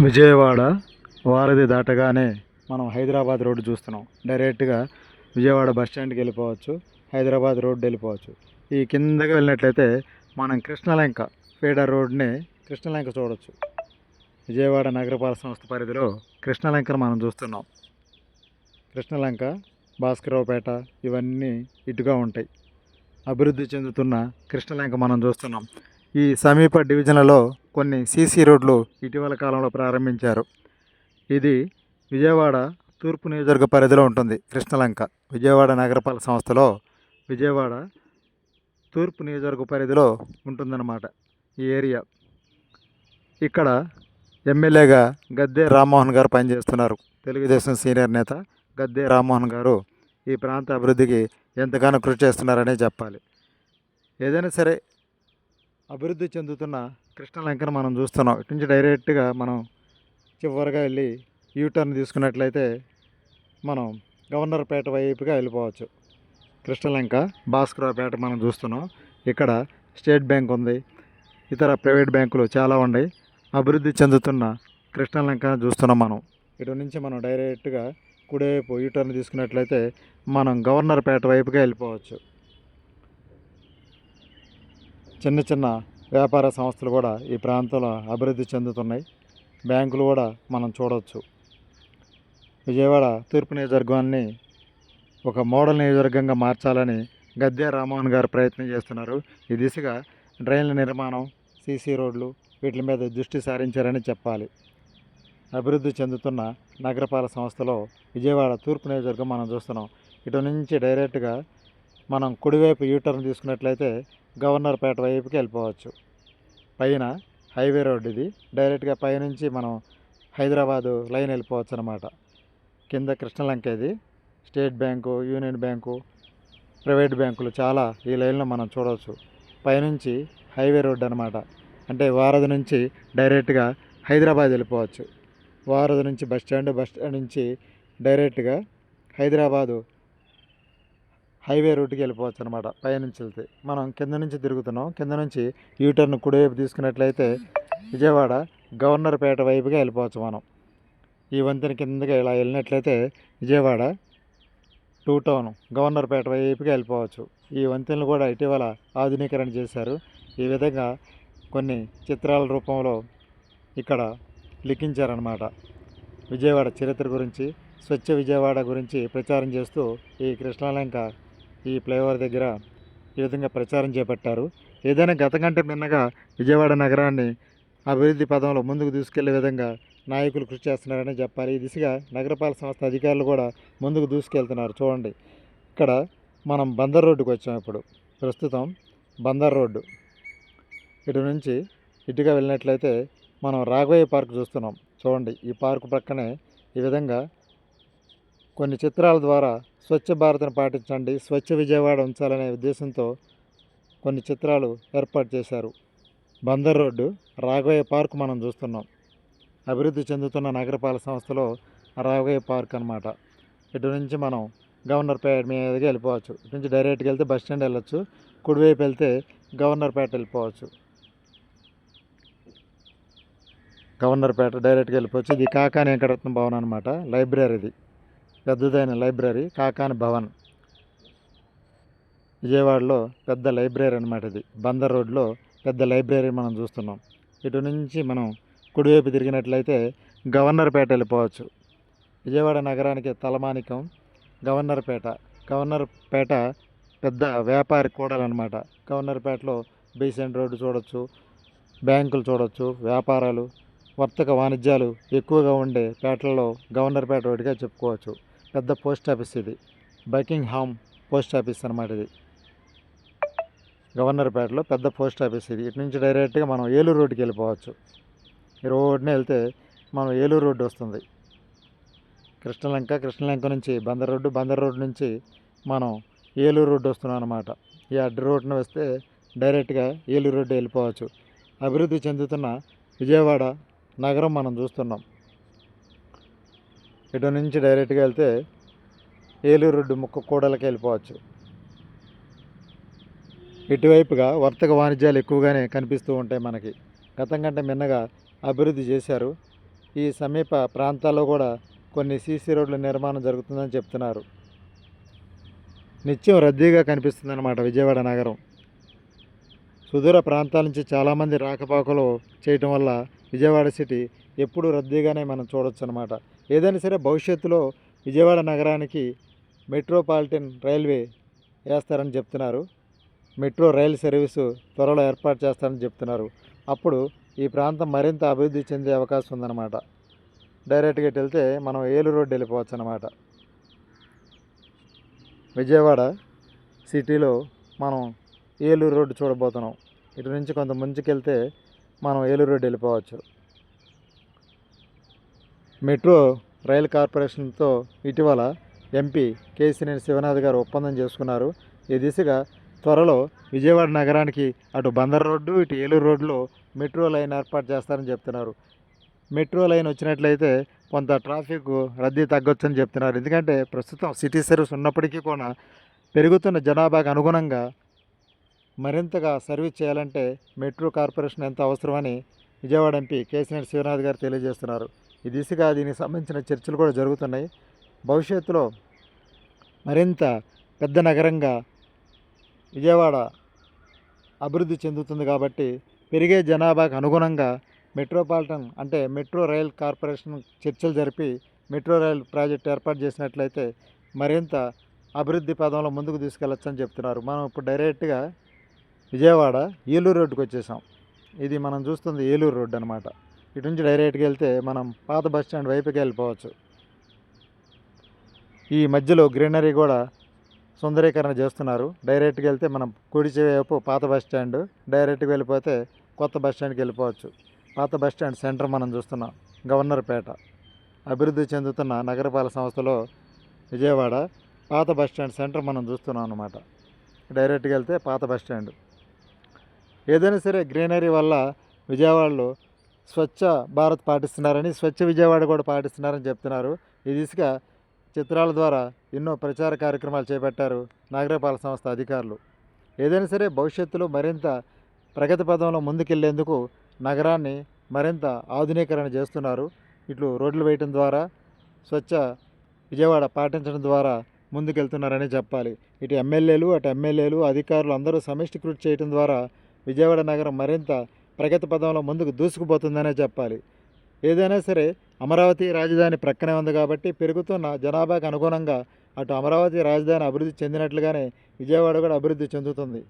విజయవాడ వారధి దాటగానే మనం హైదరాబాద్ రోడ్డు చూస్తున్నాం. డైరెక్ట్గా విజయవాడ బస్ స్టాండ్కి వెళ్ళిపోవచ్చు హైదరాబాద్ రోడ్డు వెళ్ళిపోవచ్చు. ఈ కిందకి వెళ్ళినట్లయితే మనం కృష్ణలంక ఫీడర్ రోడ్ని కృష్ణలంక చూడొచ్చు. విజయవాడ నగరపాలక సంస్థ పరిధిలో కృష్ణలంకను మనం చూస్తున్నాం. కృష్ణలంక భాస్కరావుపేట ఇవన్నీ ఇటుగా ఉంటాయి. అభివృద్ధి చెందుతున్న కృష్ణలంక మనం చూస్తున్నాం. ఈ సమీప డివిజన్లలో కొన్ని సీసీ రోడ్లు ఇటీవల కాలంలో ప్రారంభించారు. ఇది విజయవాడ తూర్పు నియోజకవర్గ పరిధిలో ఉంటుంది. కృష్ణలంక విజయవాడ నగరపాలక సంస్థలో విజయవాడ తూర్పు నియోజకవర్గ పరిధిలో ఉంటుందన్నమాట ఈ ఏరియా. ఇక్కడ ఎమ్మెల్యేగా గద్దె రామ్మోహన్ గారు పనిచేస్తున్నారు. తెలుగుదేశం సీనియర్ నేత గద్దె రామ్మోహన్ గారు ఈ ప్రాంత అభివృద్ధికి ఎంతగానో కృషి చేస్తున్నారనే చెప్పాలి. ఏదైనా సరే అభివృద్ధి చెందుతున్న కృష్ణలంకను మనం చూస్తున్నాం. ఇటు నుంచి డైరెక్ట్గా మనం చివరిగా వెళ్ళి యూటర్న్ తీసుకున్నట్లయితే మనం గవర్నర్పేట వైపుగా వెళ్ళిపోవచ్చు. కృష్ణలంక భాస్కరపేట మనం చూస్తున్నాం. ఇక్కడ స్టేట్ బ్యాంక్ ఉంది. ఇతర ప్రైవేట్ బ్యాంకులు చాలా ఉన్నాయి. అభివృద్ధి చెందుతున్న కృష్ణలంక చూస్తున్నాం మనం. ఇటు నుంచి మనం డైరెక్ట్గా కుడివైపు యూటర్న్ తీసుకున్నట్లయితే మనం గవర్నర్పేట వైపుగా వెళ్ళిపోవచ్చు. చిన్న చిన్న వ్యాపార సంస్థలు కూడా ఈ ప్రాంతంలో అభివృద్ధి చెందుతున్నాయి. బ్యాంకులు కూడా మనం చూడవచ్చు. విజయవాడ తూర్పు నియోజకవర్గాన్ని ఒక మోడల్ నియోజకవర్గంగా మార్చాలని గద్దె రామ్మోహన్ గారు ప్రయత్నం చేస్తున్నారు. ఈ దిశగా డ్రైన్ల నిర్మాణం సీసీ రోడ్లు వీటి మీద దృష్టి సారించారని చెప్పాలి. అభివృద్ధి చెందుతున్న నగరపాలక సంస్థలో విజయవాడ తూర్పు నియోజకవర్గం మనం చూస్తున్నాం. ఇటు నుంచి డైరెక్ట్గా మనం కుడివైపు యూటర్న్ తీసుకున్నట్లయితే గవర్నర్పేట వైపుకి వెళ్ళిపోవచ్చు. పైన హైవే రోడ్ ఇది. డైరెక్ట్గా పైనుంచి మనం హైదరాబాదు లైన్ వెళ్ళిపోవచ్చు అనమాట కింద కృష్ణలంక ఇది. State bank union bank private బ్యాంకులు చాలా ఈ లైన్లో మనం చూడవచ్చు. పైనుంచి హైవే రోడ్ అనమాట అంటే వారధి నుంచి డైరెక్ట్గా హైదరాబాద్ వెళ్ళిపోవచ్చు. వారధి నుంచి బస్ స్టాండ్ బస్ స్టాండ్ నుంచి డైరెక్ట్గా హైదరాబాదు హైవే రూట్కి వెళ్ళిపోవచ్చు అనమాట పైనుంచి వెళ్తే. మనం కింద నుంచి తిరుగుతున్నాం. కింద నుంచి యూటర్న్ కుడివైపు తీసుకున్నట్లయితే విజయవాడ గవర్నర్పేట వైపుగా వెళ్ళిపోవచ్చు మనం. ఈ వంతెన కిందకి ఇలా వెళ్ళినట్లయితే విజయవాడ టూ టౌన్ గవర్నర్పేట వైపుగా వెళ్ళిపోవచ్చు. ఈ వంతెనలు కూడా ఇటీవల ఆధునీకరణ చేశారు. ఈ విధంగా కొన్ని చిత్రాల రూపంలో ఇక్కడ లిఖించారనమాట విజయవాడ చరిత్ర గురించి స్వచ్ఛ విజయవాడ గురించి ప్రచారం చేస్తూ ఈ కృష్ణాలంక ఈ ఫ్లైఓవర్ దగ్గర ఈ విధంగా ప్రచారం చేపట్టారు. ఏదైనా గత కంటే మిన్నగా విజయవాడ నగరాన్ని అభివృద్ధి పదంలో ముందుకు తీసుకెళ్ళే విధంగా నాయకులు కృషి చేస్తున్నారని చెప్పాలి. ఈ దిశగా నగరపాలక సంస్థ అధికారులు కూడా ముందుకు దూసుకెళ్తున్నారు. చూడండి ఇక్కడ మనం బందర్ రోడ్డుకు వచ్చాం ఇప్పుడు. ప్రస్తుతం బందర్ రోడ్డు. ఇటు నుంచి ఇటుగా వెళ్ళినట్లయితే మనం రాఘవయ్య పార్క్ చూస్తున్నాం. చూడండి ఈ పార్కు ప్రక్కనే ఈ విధంగా కొన్ని చిత్రాల ద్వారా స్వచ్ఛ భారత్ను పాటించండి స్వచ్ఛ విజయవాడ ఉంచాలనే ఉద్దేశంతో కొన్ని చిత్రాలు ఏర్పాటు చేశారు. బందర్ రోడ్డు రాఘవయ్య పార్క్ మనం చూస్తున్నాం. అభివృద్ధి చెందుతున్న నగరపాలక సంస్థలో రాఘవయ్య పార్క్ అనమాట ఇటు నుంచి మనం గవర్నర్పేట మీదకి వెళ్ళిపోవచ్చు. ఇటు నుంచి డైరెక్ట్గా వెళ్తే బస్ స్టాండ్ వెళ్ళొచ్చు. కుడివైపు వెళ్తే గవర్నర్పేట వెళ్ళిపోవచ్చు. గవర్నర్పేట డైరెక్ట్గా వెళ్ళిపోవచ్చు. ఇది కాకా వెంకటరత్న భవన్ అనమాట లైబ్రరీది. పెద్దదైన లైబ్రరీ కాకాని భవన్. విజయవాడలో పెద్ద లైబ్రరీ అనమాట ఇది. బందర్ రోడ్లో పెద్ద లైబ్రరీ మనం చూస్తున్నాం. ఇటు నుంచి మనం కుడివైపు తిరిగినట్లయితే గవర్నర్పేట వెళ్ళిపోవచ్చు. విజయవాడ నగరానికి తలమానికం గవర్నర్పేట. గవర్నర్పేట పెద్ద వ్యాపారి కూడలన్నమాట గవర్నర్పేటలో బీసెంట్ రోడ్డు చూడొచ్చు బ్యాంకులు చూడొచ్చు వ్యాపారాలు వర్తక వాణిజ్యాలు ఎక్కువగా ఉండే పేటలలో గవర్నర్పేట రోడ్డుగా చెప్పుకోవచ్చు. పెద్ద పోస్ట్ ఆఫీస్ ఇది. బకింగ్హామ్ పోస్ట్ ఆఫీస్ అనమాట ఇది. గవర్నర్పేటలో పెద్ద పోస్ట్ ఆఫీస్ ఇది. ఇటు నుంచి డైరెక్ట్గా మనం ఏలూరు రోడ్డుకి వెళ్ళిపోవచ్చు. ఈ రోడ్డునే వెళ్తే మనం ఏలూరు రోడ్డు వస్తుంది. కృష్ణలంక కృష్ణలంక నుంచి బందర్ రోడ్డు బందర్ రోడ్డు నుంచి మనం ఏలూరు రోడ్డు వస్తున్నాం అనమాట ఈ అడ్డు రోడ్డున వస్తే డైరెక్ట్గా ఏలూరు రోడ్డు వెళ్ళిపోవచ్చు. అభివృద్ధి చెందుతున్న విజయవాడ నగరం మనం చూస్తున్నాం. ఇటు నుంచి డైరెక్ట్గా వెళ్తే ఏలూరు రోడ్డు ముక్క కూడలకి వెళ్ళిపోవచ్చు. ఇటువైపుగా వర్తక వాణిజ్యాలు ఎక్కువగానే కనిపిస్తూ ఉంటాయి మనకి. గతం కంటే మిన్నగా అభివృద్ధి చేశారు. ఈ సమీప ప్రాంతాల్లో కూడా కొన్ని సీసీ రోడ్ల నిర్మాణం జరుగుతుందని చెప్తున్నారు. నిత్యం రద్దీగా కనిపిస్తుందన్నమాట విజయవాడ నగరం. సుదూర ప్రాంతాల నుంచి చాలామంది రాకపోకలు చేయటం వల్ల విజయవాడ సిటీ ఎప్పుడూ రద్దీగానే మనం చూడొచ్చు అనమాట ఏదైనా సరే భవిష్యత్తులో విజయవాడ నగరానికి మెట్రోపాలిటన్ రైల్వే వేస్తారని చెప్తున్నారు. మెట్రో రైల్ సర్వీసు త్వరలో ఏర్పాటు చేస్తారని చెప్తున్నారు. అప్పుడు ఈ ప్రాంతం మరింత అభివృద్ధి చెందే అవకాశం ఉందన్నమాట. డైరెక్ట్గా ఇటు వెళ్తే మనం ఏలూరు రోడ్డు వెళ్ళిపోవచ్చు అనమాట విజయవాడ సిటీలో మనం ఏలూరు రోడ్డు చూడబోతున్నాం. ఇటు నుంచి కొంత ముందుకెళ్తే మనం ఏలూరు రోడ్డు వెళ్ళిపోవచ్చు. మెట్రో రైల్ కార్పొరేషన్తో ఇటీవల ఎంపీ కేసినేని శివనాథ్ గారు ఒప్పందం చేసుకున్నారు. ఈ దిశగా త్వరలో విజయవాడ నగరానికి అటు బందర్ రోడ్డు ఇటు ఏలూరు రోడ్లో మెట్రో లైన్ ఏర్పాటు చేస్తారని చెప్తున్నారు. మెట్రో లైన్ వచ్చినట్లయితే కొంత ట్రాఫిక్ రద్దీ తగ్గొచ్చని చెప్తున్నారు. ఎందుకంటే ప్రస్తుతం సిటీ సర్వీస్ ఉన్నప్పటికీ కూడా పెరుగుతున్న జనాభాకు అనుగుణంగా మరింతగా సర్వీస్ చేయాలంటే మెట్రో కార్పొరేషన్ ఎంత అవసరమని విజయవాడ ఎంపీ కేసీఆర్ శివనాథ్ గారు తెలియజేస్తున్నారు. ఈ దిశగా దీనికి సంబంధించిన చర్చలు కూడా జరుగుతున్నాయి. భవిష్యత్తులో మరింత పెద్ద నగరంగా విజయవాడ అభివృద్ధి చెందుతుంది కాబట్టి పెరిగే జనాభాకు అనుగుణంగా మెట్రోపాలిటన్ అంటే మెట్రో రైల్ కార్పొరేషన్ చర్చలు జరిపి మెట్రో రైల్ ప్రాజెక్ట్ ఏర్పాటు చేసినట్లయితే మరింత అభివృద్ధి పదంలో ముందుకు తీసుకెళ్ళొచ్చని చెప్తున్నారు. మనం ఇప్పుడు డైరెక్ట్గా విజయవాడ ఏలూరు రోడ్డుకు వచ్చేసాం. ఇది మనం చూస్తుంది ఏలూరు రోడ్డు అనమాట ఇటు నుంచి డైరెక్ట్గా వెళ్తే మనం పాత బస్ స్టాండ్ వైపుకి వెళ్ళిపోవచ్చు. ఈ మధ్యలో గ్రీనరీ కూడా సుందరీకరణ చేస్తున్నారు. డైరెక్ట్గా వెళ్తే మనం కుడి వైపు పాత బస్ స్టాండ్ డైరెక్ట్గా వెళ్ళిపోతే కొత్త బస్ స్టాండ్కి వెళ్ళిపోవచ్చు. పాత బస్ స్టాండ్ సెంటర్ మనం చూస్తున్నాం గవర్నర్పేట. అభివృద్ధి చెందుతున్న నగరపాలక సంస్థలో విజయవాడ పాత బస్ స్టాండ్ సెంటర్ మనం చూస్తున్నాం అన్నమాట. డైరెక్ట్గా వెళ్తే పాత బస్ స్టాండ్. ఏదైనా సరే గ్రీనరీ వల్ల విజయవాడలో స్వచ్ఛ భారత్ పాటిస్తున్నారని స్వచ్ఛ విజయవాడ కూడా పాటిస్తున్నారని చెప్తున్నారు. ఈ దిశగా చిత్రాల ద్వారా ఎన్నో ప్రచార కార్యక్రమాలు చేపట్టారు నగరపాలక సంస్థ అధికారులు. ఏదైనా సరే భవిష్యత్తులో మరింత ప్రగతి పదంలో ముందుకెళ్ళేందుకు నగరాన్ని మరింత ఆధునీకరణ చేస్తున్నారు. ఇట్లు రోడ్లు వేయటం ద్వారా స్వచ్ఛ విజయవాడ పాటించడం ద్వారా ముందుకెళ్తున్నారని చెప్పాలి. ఇటు ఎమ్మెల్యేలు అటు ఎమ్మెల్యేలు అధికారులు అందరూ సమిష్టి కృషి చేయడం ద్వారా విజయవాడ నగరం మరింత ప్రగతి పదంలో ముందుకు దూసుకుపోతుందనే చెప్పాలి. ఏదైనా సరే అమరావతి రాజధాని ప్రక్కనే ఉంది కాబట్టి పెరుగుతున్న జనాభాకు అనుగుణంగా అటు అమరావతి రాజధాని అభివృద్ధి చెందినట్లుగానే విజయవాడ కూడా అభివృద్ధి చెందుతుంది.